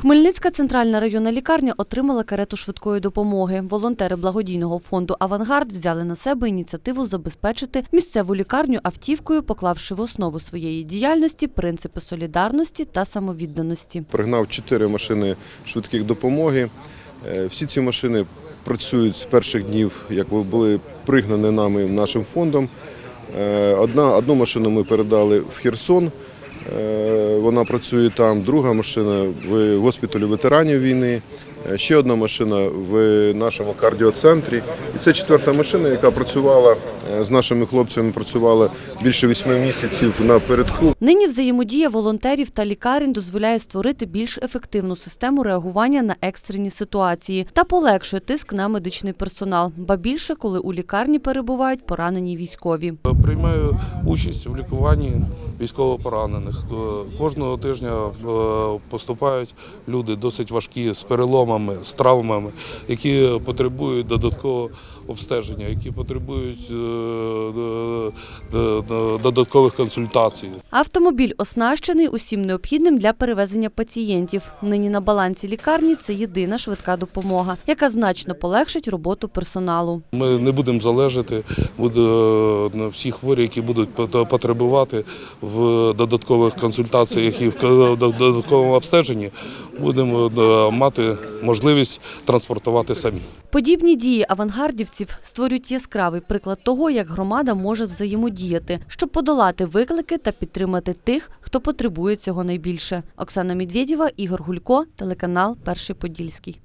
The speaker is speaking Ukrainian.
Хмельницька центральна районна лікарня отримала карету швидкої допомоги. Волонтери благодійного фонду Авангард взяли на себе ініціативу забезпечити місцеву лікарню автівкою, поклавши в основу своєї діяльності принципи солідарності та самовідданості. Пригнав чотири машини швидких допомоги. Е, Всі ці машини працюють з перших днів, як були пригнані нами нашим фондом. Е, одну машину ми передали в Херсон. Е, Вона працює там. Друга машина в госпіталі ветеранів війни. Е, Ще одна машина в нашому кардіоцентрі. І це четверта машина, яка працювала е, з нашими хлопцями. Працювала більше вісьми місяців на передку. Нині взаємодія волонтерів та лікарень дозволяє створити більш ефективну систему реагування на екстрені ситуації та полегшує тиск на медичний персонал. Ба більше, коли у лікарні перебувають поранені військові. Приймаю участь в лікуванні військовополонених. Е, Кожного тижня е, поступають люди досить важкі з переломами, з травмами, які потребують додаткового обстеження, які потребують е, е, е, додаткових консультацій. Автомобіль оснащений усім необхідним для перевезення пацієнтів. Нині на балансі лікарні це єдина швидка допомога, яка значно полегшить роботу персоналу. Ми не будемо залежати всі хворі, які будуть потребувати в додаткових консультаціях і в додатковому обстеженні, будемо мати можливість транспортувати самі. Подібні дії авангардівців створюють яскравий приклад того, як громада може взаємодіяти, щоб подолати виклики та підтримати тих, хто потребує цього найбільше. Оксана Медведєва, Ігор Гулько, телеканал Перший Подільський.